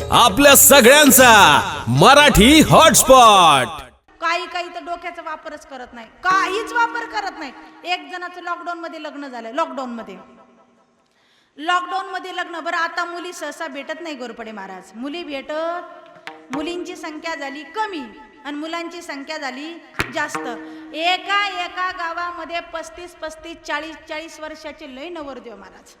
आपल्या सगळ्यांचा मराठी हॉटस्पॉट. काही काही तर डोक्याचा वापरच करत नाही. काहीच वापर करत नाही. एक जणाचं लॉकडाऊन मध्ये लग्न झालं. लॉकडाऊन मध्ये. लॉकडाऊन मध्ये लग्न. बरं आता मुली सहसा भेटत नाही गोरपडे महाराज. मुली भेटत मुलींची संख्या झाली कमी. आणि मुलांची संख्या झाली जास्त. एका एका गावामध्ये पस्तीस पस्तीस चाळीस चाळीस वर्षाचे लय नवरदेव महाराज.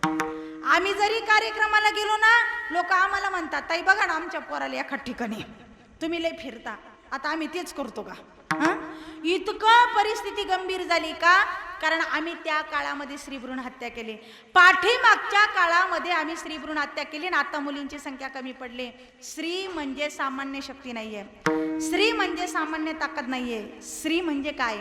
आम्ही जरी कार्यक्रमाला गेलो ना लोक आम्हाला म्हणतात ताई बघा ना आमच्या पोराला एका ठिकाणी. तुम्ही लय फिरता. आता आम्ही तेच करतो का? इतकं परिस्थिती गंभीर झाली का? कारण आम्ही त्या काळामध्ये स्त्रीभ्रूण हत्या केली. पाठीमागच्या काळामध्ये आम्ही स्त्रीभ्रूण हत्या केली आणि आता मुलींची संख्या कमी पडली. स्त्री म्हणजे सामान्य शक्ती नाहीये. स्त्री म्हणजे सामान्य ताकद नाहीये. स्त्री म्हणजे काय?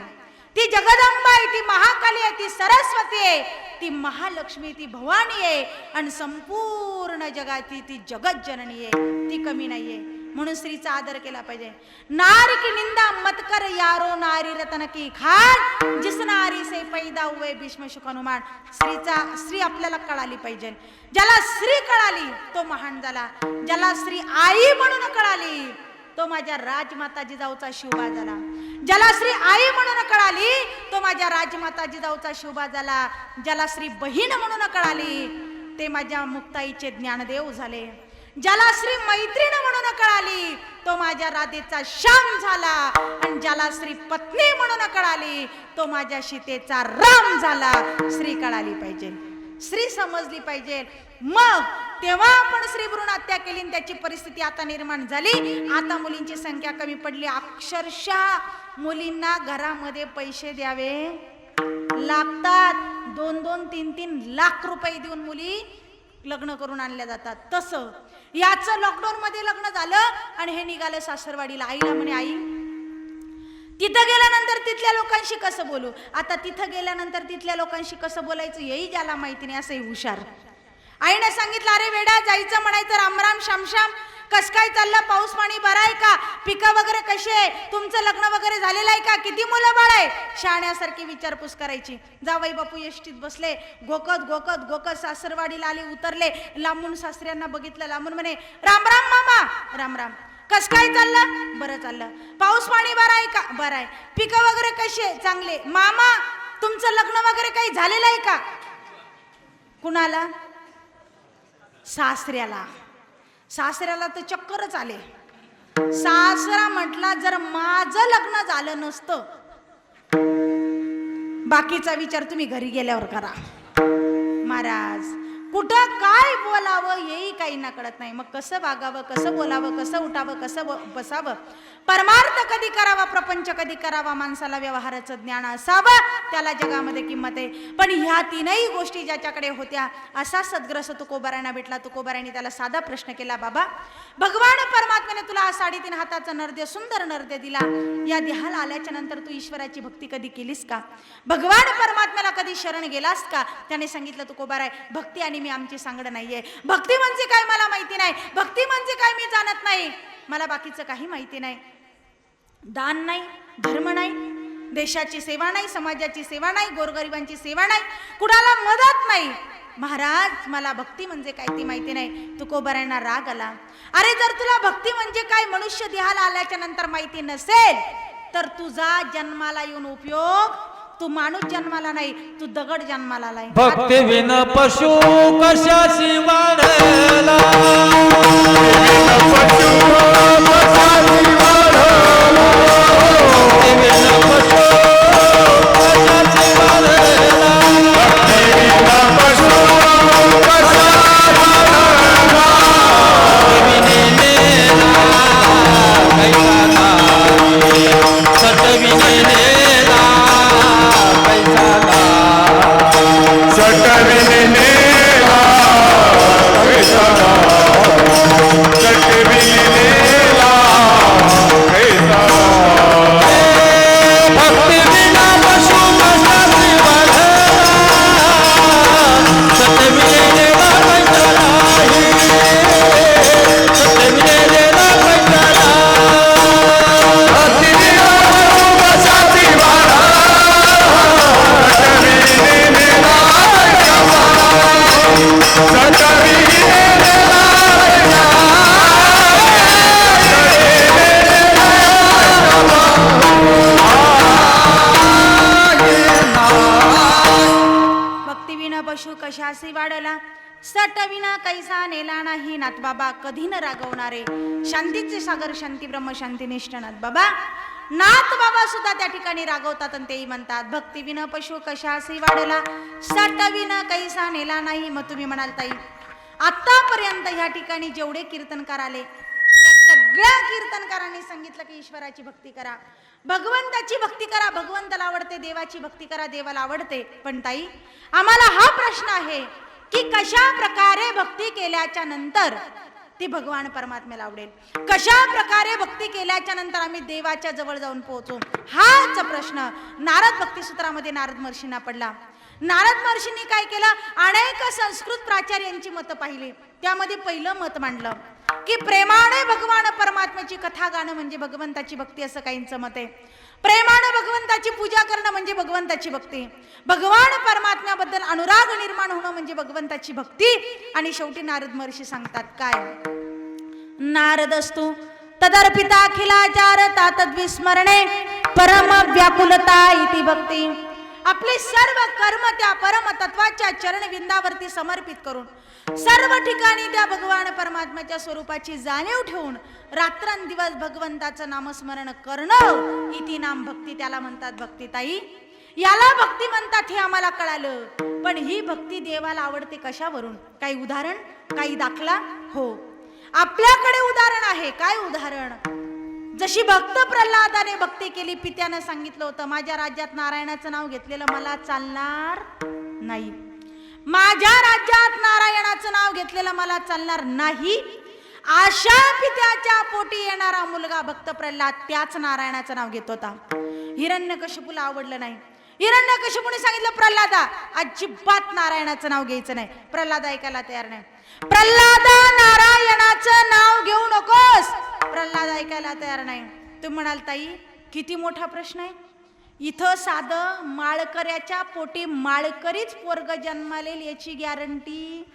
ती जगदंबा आहे ती महाकाली आहे ती सरस्वती आहे ती महालक्ष्मी ती भवानी आहे आणि संपूर्ण जगाची ती जगत जननी आहे. ती कमी नाहीये. म्हणून स्त्रीचा आदर केला पाहिजे. नारी की निंदा मत कर यारो नारी रतन की खान जिस नारी से पैदा हुए भीष्म शुक हनुमान. स्त्रीचा स्त्री आपल्याला कळाली पाहिजे. ज्याला स्त्री कळाली तो महान झाला. ज्याला स्त्री आई म्हणून कळाली तो माझ्या राजमाता जिजाऊचा शिवबा झाला. ज्याला श्री आई म्हणून कळाली तो माझ्या राजमाता जिजाऊचा शिवबा झाला. ज्याला श्री बहीण म्हणून कळाली ते माझ्या मुक्ताईचे ज्ञानदेव झाले. ज्याला श्री मैत्रीण म्हणून कळाली तो माझ्या राधेचा श्याम झाला. आणि ज्याला श्री पत्नी म्हणून कळाली तो माझ्या सीतेचा राम झाला. श्री कळाली पाहिजे. श्री समजली पाहिजे. मग तेव्हा आपण स्त्रीभ्रूण हत्या केली आणि त्याची परिस्थिती आता निर्माण झाली. आता मुलींची संख्या कमी पडली. अक्षरशः मुलींना घरामध्ये पैसे द्यावे लागतात. दोन दोन तीन तीन लाख रुपये देऊन मुली लग्न करून आणल्या जातात. तसं याचं लॉकडाऊन मध्ये लग्न झालं आणि हे निघालं सासरवाडीला. आईला म्हणे आई तिथं गेल्यानंतर तिथल्या लोकांशी कसं बोलू? आता तिथं गेल्यानंतर तिथल्या लोकांशी कसं बोलायचं? हेही ज्याला माहिती नाही असंही हुशार. आईने सांगितलं अरे वेडा जायचं म्हणायचं रामराम श्यामश्याम कस काय चाललं? पाऊस पाणी बरं आहे का? पिकं वगैरे कशी आहे? तुमचं लग्न वगैरे झालेलं आहे का? किती मुलं बाळ आहे? शाण्यासारखी विचारपूस करायची. जावई बापू यष्टीत बसले. गोकत गोकत गोकत सासरवाडीला आले उतरले. लांबून सासऱ्यांना बघितलं लांबून म्हणे राम राम मामा. राम राम. कस काय चाललं? बरं चाललं. पाऊस पाणी बरं आहे का? बरं आहे. पिकं वगैरे कशी आहे? चांगले. मामा तुमचं लग्न वगैरे काही झालेलं आहे का? कुणाला? सासऱ्याला. सासऱ्याला तर चक्करच आले. सासरा म्हटला जर माझं लग्न झालं नसतं बाकीचा विचार तुम्ही घरी गेल्यावर करा. महाराज कुठं काय बोलावं हेही काही ना कळत नाही. मग कसं वागावं कसं बोलावं कसं उठावं कसं बसावं? परमार्थ कधी करावा प्रपंच कधी करावा माणसाला व्यवहाराचं ज्ञान असावं त्याला जगामध्ये किंमत आहे. पण ह्या तीनही गोष्टी ज्याच्याकडे होत्या असा सद्ग्रस्त तुकोबारायणा भेटला. तुकोबारायने त्याला साधा प्रश्न केला बाबा भगवान परमात्म्याने तुला हा साडेतीन हाताचा नरदे सुंदर नर्द्य दिला. या देहाला आल्याच्यानंतर तू ईश्वराची भक्ती कधी केलीस का? भगवान परमात्म्याला कधी शरण गेलास का? त्याने सांगितलं तुकोबाराय भक्ती आणि मी आमची सांगड नाहीये. भक्ती म्हणजे काय मला माहिती नाही. भक्ती म्हणजे काय मी जाणत नाही. मला बाकीचं काही माहिती नाही. दान नाही धर्म नाही देशाची सेवा नाही समाजाची सेवा नाही गोरगरिबांची सेवा नाही कुणाला मदत नाही. महाराज मला भक्ती म्हणजे काय ती माहिती नाही. तुकोबऱ्यांना राग आला. अरे जर तुला भक्ती म्हणजे काय मनुष्य देहाला आल्याच्यानंतर माहिती नसेल तर तुझा जन्माला येऊन उपयोग तू माणूस जन्माला नाही तू दगड जन्माला आलाय भक्ती विन पशु कशाशी वाढला? भक्ती नाथबाबा कधी न रागवणारे शांतीचे सागर शांती ब्रह्म शांती निष्ठ नाथबाबा नाथ बाबा सुद्धा त्या ठिकाणी रागवतात आणि तेही म्हणतात भक्तीविन पशु कशासी वाढला? सटविन कैसा नेला नाही? मग तुम्ही म्हणाल ताई आतापर्यंत ह्या ठिकाणी जेवढे कीर्तनकार आले सगळ्या कीर्तनकारांनी सांगितलं की ईश्वराची भक्ती करा. भगवंताची भक्ती करा भगवंताला आवडते देवाची भक्ती करा देवाला आवडते. पण ताई आम्हाला हा प्रश्न आहे की कशा प्रकारे भक्ती केल्याच्यानंतर ती भगवान परमात्म्याला आवडेल. कशा प्रकारे भक्ती केल्याच्यानंतर आम्ही देवाच्या जवळ जाऊन पोहोचू? हाच प्रश्न नारद भक्ती सूत्रामध्ये नारद महर्षींना पडला. नारद महर्षींनी काय केलं? अनेक संस्कृत प्राचार्यांची मतं पाहिली. त्यामध्ये पहिलं मत मांडलं की प्रेमाने भगवान परमात्म्याची कथा गाणं म्हणजे भगवंताची भक्ती असं काहींचं मत आहे. प्रेमानं भगवंताची म्हणजे भगवंताची भक्ती. भगवान परमात्म्याबद्दल अनुराग निर्माण होणं म्हणजे भगवंताची भक्ती. आणि शेवटी नारद महर्षी सांगतात काय? नारद असतो तदर्पिता अखिलाचार तातद्विस्मरणे परम व्याकुलता इति भक्ती. आपले सर्व कर्म त्या परमतत्वाच्या चरणविंदावरती समर्पित करून सर्व ठिकाणी त्या भगवान परमात्म्याच्या स्वरूपाची जाणीव ठेवून रात्रंदिवस भगवंताचं नामस्मरण करणं इति नाम भक्ती त्याला म्हणतात भक्तीताई. याला भक्ती म्हणतात हे आम्हाला कळालं. पण ही भक्ती देवाला आवडते कशावरून? काही उदाहरण? काही दाखला? हो. आपल्याकडे उदाहरण आहे. काय उदाहरण? जशी भक्त प्रल्हादाने भक्ती केली पित्यानं सांगितलं होतं माझ्या राज्यात नारायणाचं नाव घेतलेलं मला चालणार नाही. माझ्या राज्यात नारायणाचं नाव घेतलेलं मला चालणार नाही. अशा पित्याच्या पोटी येणारा मुलगा भक्त प्रल्हाद त्याच नारायणाचं नाव घेत होता. हिरण्यकशिपूला आवडलं नाही. हिरण्यकशिपूने सांगितलं प्रल्हादा अजिबात नारायणाचं नाव घ्यायचं नाही. प्रल्हाद ऐकायला तयार नाही. प्रल्हादा नारायणाचं नाव घेऊ नकोस. प्रल्हाद ऐकायला तयार नाही. तुम्ही म्हणाल ताई किती मोठा प्रश्न आहे. इथं साधं माळकऱ्याच्या पोटी माळकरीच पोरग जन्मालेल याची गॅरंटी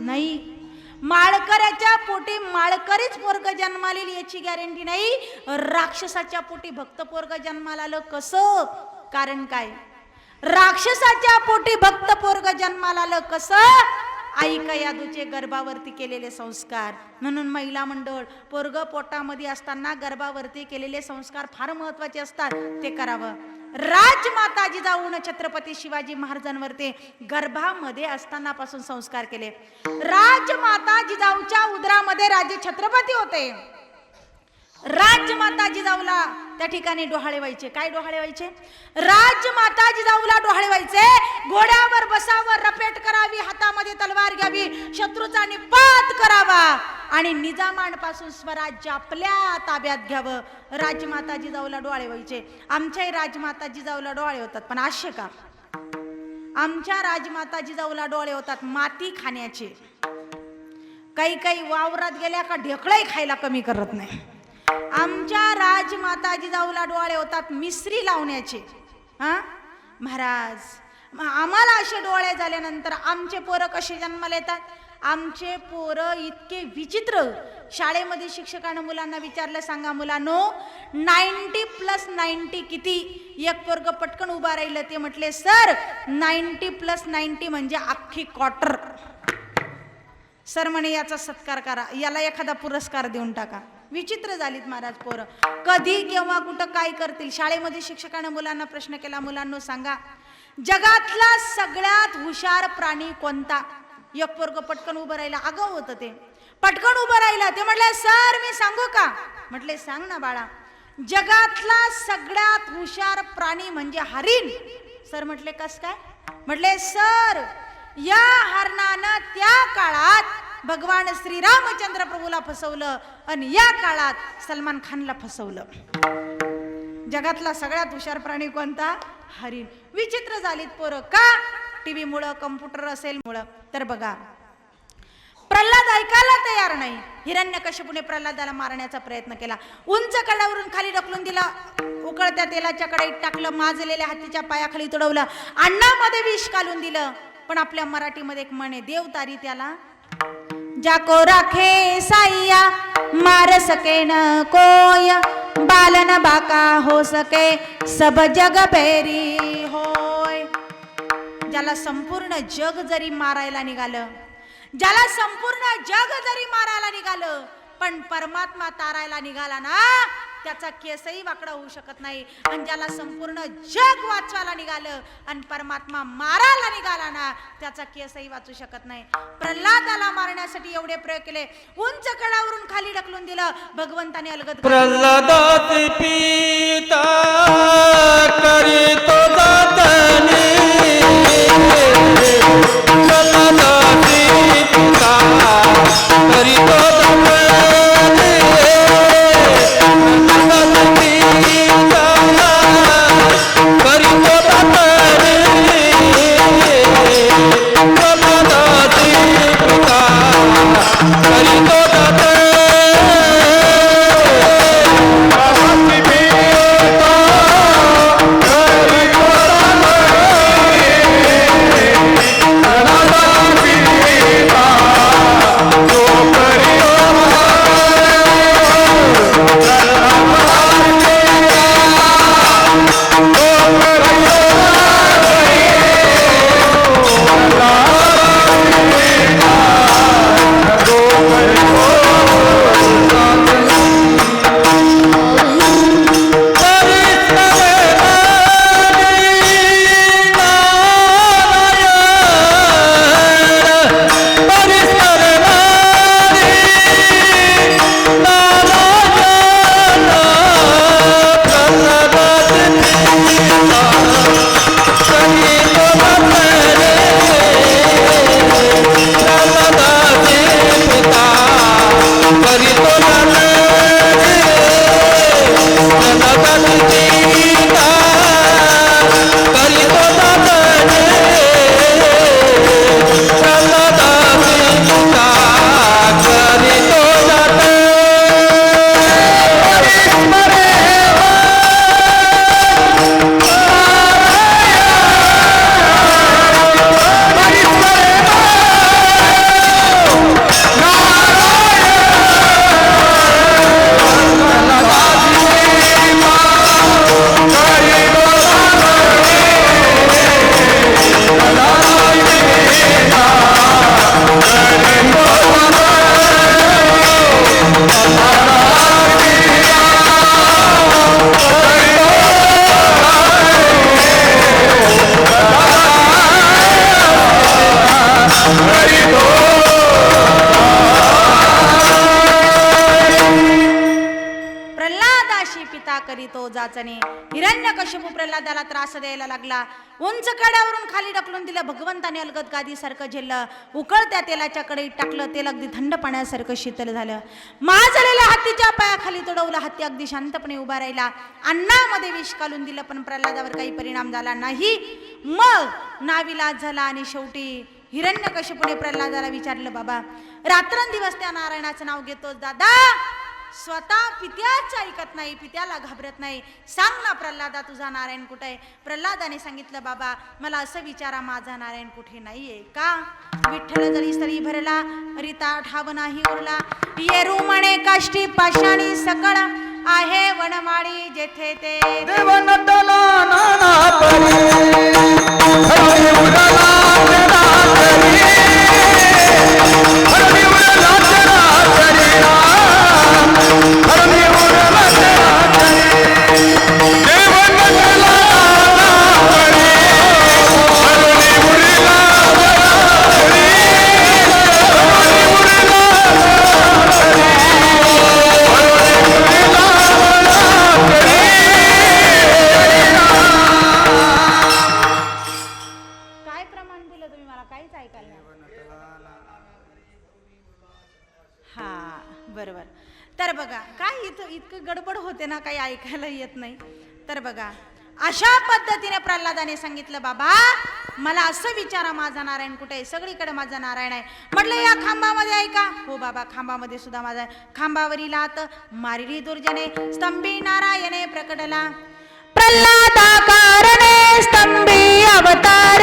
नाही. माळकऱ्याच्या पोटी माळकरीच पोरग जन्मालेल याची गॅरंटी नाही. राक्षसाच्या पोटी भक्त पोरग जन्माला आलं कसं? कारण काय? राक्षसाच्या पोटी भक्त पोरग जन्माला आलं कसं? आई कयादूचे गर्भावरती केलेले संस्कार. म्हणून महिला मंडळ पोरग पोटामध्ये असताना गर्भावरती केलेले संस्कार फार महत्त्वाचे असतात. ते करावं. राजमाता जिजाऊन छत्रपती शिवाजी महाराजांवरती गर्भामध्ये असताना पासून संस्कार केले. राजमाता जिजाऊच्या उदरामध्ये राजे छत्रपती होते. राजमाता जिजाऊला त्या ठिकाणी डोहाळे व्हायचे. काय डोहाळे व्हायचे? राजमाता जिजाऊला डोहाळे व्हायचे. घोड्यावर बसावर रपेट करावी हातामध्ये तलवार घ्यावी शत्रूचा निपात करावा आणि निजामांपासून स्वराज्य आपल्या ताब्यात घ्यावं. राजमाता जिजाऊला डोहाळे व्हायचे. आमच्याही राजमाता जिजाऊला डोहाळे होतात. पण असे का? आमच्या राजमाता जिजाऊला डोळे होतात माती खाण्याचे. काही काही वावरात गेल्या का ढेकळही खायला कमी करत नाही. आमच्या राजमाता जिजाऊला डोळे होतात मिसरी लावण्याचे. हा? महाराज मग आम्हाला असे डोळे झाल्यानंतर आमचे पोरं कसे जन्माला येतात? आमचे पोरं इतके विचित्र. शाळेमध्ये शिक्षकानं मुलांना विचारलं सांगा मुलांनो नाईन्टी प्लस नाईन्टी किती? एक पोरग पटकन उभा राहिलं ते म्हटले सर नाईन्टी प्लस नाईन्टी म्हणजे अख्खी क्वार्टर. सर म्हणे याचा सत्कार करा. याला एखादा पुरस्कार देऊन टाका. विचित्र झालीत महाराज पोरं. कधी केव्हा कुठं काय करतील? शाळेमध्ये शिक्षकानं मुलांना प्रश्न केला मुलांना सांगा जगातला सगळ्यात हुशार प्राणी कोणता? एक पोरग पटकन उभं राहिला अगं होतं ते. पटकन उभं राहिलं ते म्हटलं सर मी सांगू का? म्हटले सांग ना बाळा. जगातला सगळ्यात हुशार प्राणी म्हणजे हरिण. सर म्हटले कस काय? म्हटले सर या हरणानं त्या काळात भगवान श्रीरामचंद्र प्रभूला फसवलं आणि या काळात सलमान खानला फसवलं. जगातला सगळ्यात हुशार प्राणी कोणता? हरिण. विचित्र झालीत पोरं. का? टीव्ही मुळं कम्प्युटर असेल मुळं तर बघा प्रल्हाद ऐकायला तयार नाही. हिरण्य हिरण्यकश्यपूने प्रल्हादाला मारण्याचा प्रयत्न केला. उंच कडावरून खाली ढकलून दिला. उकळत्या तेलाच्या कडाईत टाकलं माजलेल्या हातीच्या पायाखाली तुडवलं. अण्णामध्ये विष घालून दिलं. पण आपल्या मराठीमध्ये एक म्हणे देव तारी त्याला जाको राखे साईया मार सके न कोय बालन बाका हो सके सब जग बेरी होय. ज्याला संपूर्ण जग जरी मारायला निघालं ज्याला संपूर्ण जग जरी मारायला निघालं पण परमात्मा तारायला निघाला ना त्याचा केसही वाकडा होऊ शकत नाही. आणि ज्याला संपूर्ण जग वाचवायला निघालं आणि परमात्मा मारायला निघाला ना त्याचा केसही वाचू शकत नाही. प्रल्हादाला मारण्यासाठी एवढे प्रयोग केले. उंच कडावरून खाली ढकलून दिलं. भगवंताने अलगद प्रल्हादाची हिरण्यकश्यपू त्रास द्यायला लागला. उंच कड्यावरून खाली ढकलून दिलं. भगवंताने अलगद गादीसारखं झेललं. उकळत्या तेलाच्या कढईत टाकलं. तेल अगदी थंड पाण्यासारखं शीतल झालं. महाजलेल्या हत्तीच्या पायाखाली तुडवलं. हत्ती अगदी शांतपणे उभा राहिला. अन्नामध्ये विष घालून दिलं पण प्रल्हादावर काही परिणाम झाला नाही. मग नाविलाज झाला आणि शेवटी हिरण्य हिरण्यकश्यपूने प्रल्हादाला विचारलं बाबा रात्रंदिवस त्या नारायणाचं नाव घेतोस दादा? स्वतः पित्याचं ऐकत नाही पित्याला घाबरत नाही. सांग ना प्रल्हादा तुझा नारायण कुठे आहे? प्रल्हादाने सांगितलं बाबा मला असं विचारा माझा नारायण कुठे नाहीये का? विठ्ठल जरी सरी भरला रिता ठाव नाही उरला. येरू म्हणे काष्टी पाषाणी सकळ आहे वनमाळी जेथे ते देवन तला नाना परी. राम हरी ऐकायला येत नाही. तर बघा अशा पद्धतीने प्रल्हादाने सांगितलं बाबा मला असं विचारा माझा नारायण कुठे आहे? सगळीकडे माझा नारायण आहे. म्हटलं या खांबामध्ये आहे का? हो बाबा खांबामध्ये सुद्धा माझा खांबावरील आत मारिली दुर्जने स्तंभी नारायणे प्रकटला. प्रल्हादा कारणे स्तंभी अवतार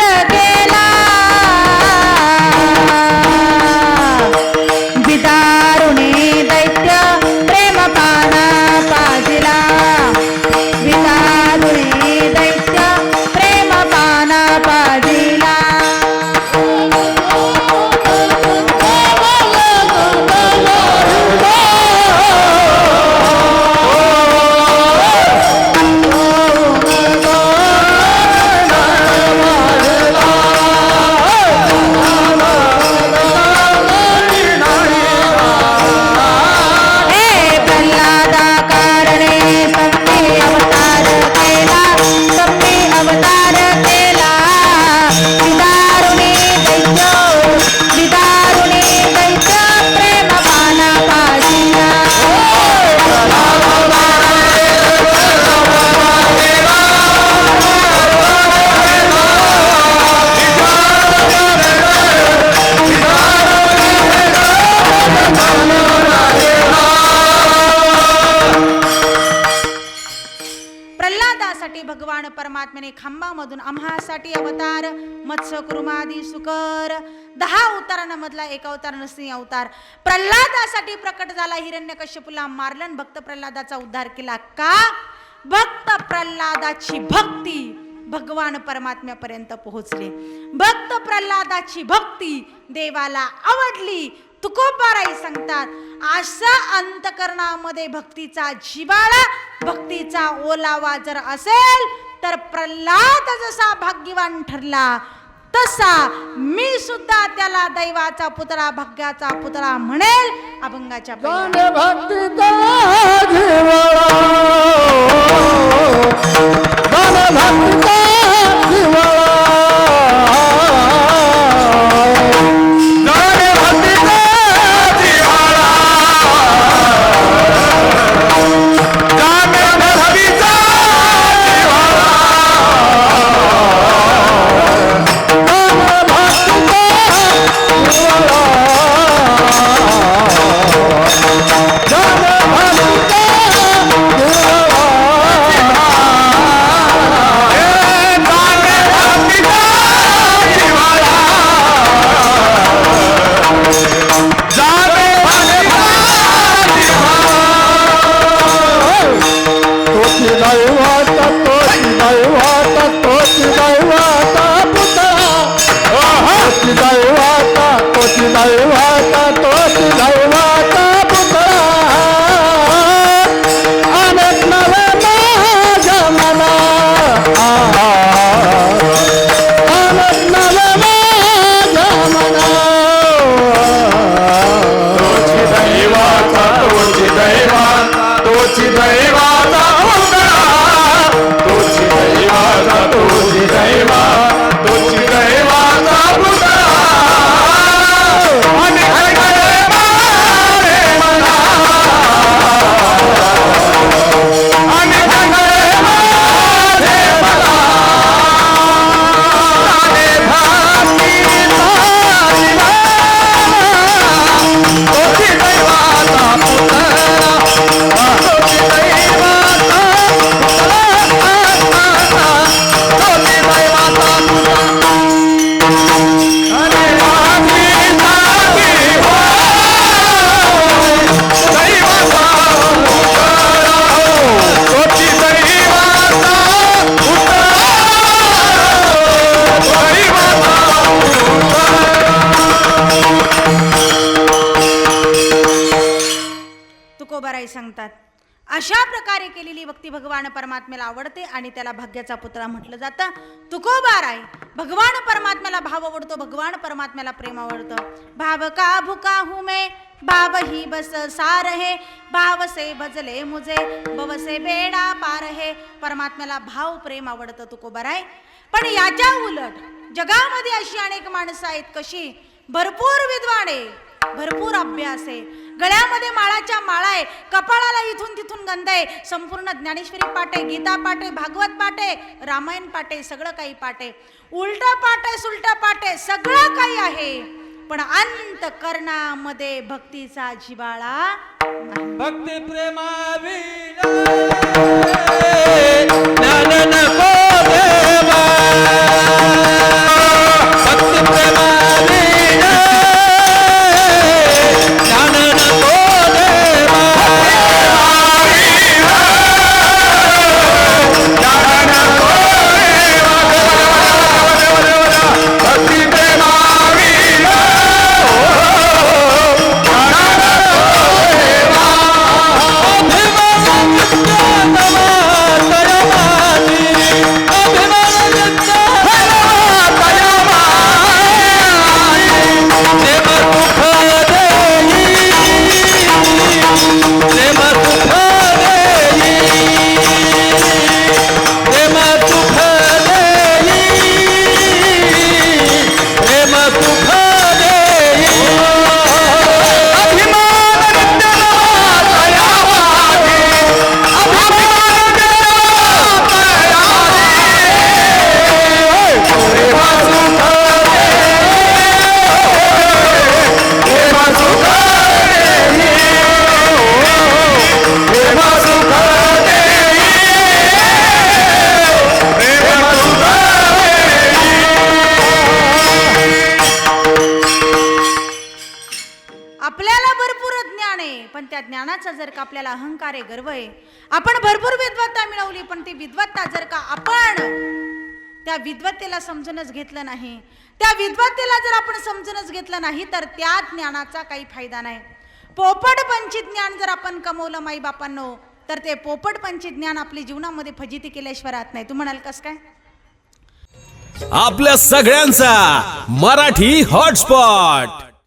एक अवतार नरसिंह अवतार. प्रल्हादासाठी प्रकट झाला हिरण्यकश्यपूला मारलन आणि भक्त प्रल्हादाचा उद्धार केला का? भक्त प्रल्हादाची भक्ती भगवान परमात्म्यापर्यंत पोहोचले. भक्त प्रल्हादाची भक्ती देवाला आवडली. तुकोबाराई सांगतात अशा अंतकरणामध्ये भक्तीचा जिवाळा भक्तीचा ओलावा जर असेल तर प्रल्हाद जसा भाग्यवान ठरला. तसा मी सुद्धा त्याला दैवाचा पुतळा भाग्याचा पुतळा म्हणेल. अभंगाच्या पहिल्या तुकोबाराई सांगतात. अशा प्रकारे केलेली भक्ती भगवान परमात्म्याला आवडते आणि त्याला भाग्याचा पुतळा म्हटलं जातं. तुकोबाराई भगवान परमात्म्याला भाव आवडतो भगवान परमात्म्याला प्रेम आवडतं. भाव का भुका हूँ मैं भाव ही बस सार हे. भाव से भजले मुझे भव से बेडा पार हे. परमात्म्याला भाव प्रेम आवडतं तुकोबाराय पण याच्या उलट जगामध्ये अशी अनेक माणसं आहेत कशी? भरपूर विद्वान आहे भरपूर अभ्यास आहे. गळ्यामध्ये माळाच्या माळा आहे. कपाळाला इथून तिथून गंध आहे. संपूर्ण ज्ञानेश्वरी पाठ आहे गीता पाठ आहे भागवत पाठ आहे रामायण पाठ आहे सगळं काही पाठ आहे. उलट पाठ आहे सुलट पाठ आहे सगळं काही आहे. पण अंत कर्णामध्ये भक्तीचा जिवाळा नाही. भक्ती प्रेमा का आपल्याला अहंकार आहे गर्व आहे आपण भरपूर विद्वत्ता मिळवली पण ती विद्वत्ता जर का आपण त्या विद्वत्तेला समजूनच घेतलं नाही त्या विद्वत्तेला जर आपण समजूनच घेतलं नाही तर त्या ज्ञानाचा काही फायदा नाही. पोपट पंचित ज्ञान जर आपण कमवलं माई बापांनो तर ते पोपट पंचित ज्ञान आपल्या जीवनामध्ये फजिती केल्याशिवाय राहत नाही. तू म्हणाल कस काय? आपल्या सगळ्यांचा मराठी हॉटस्पॉट.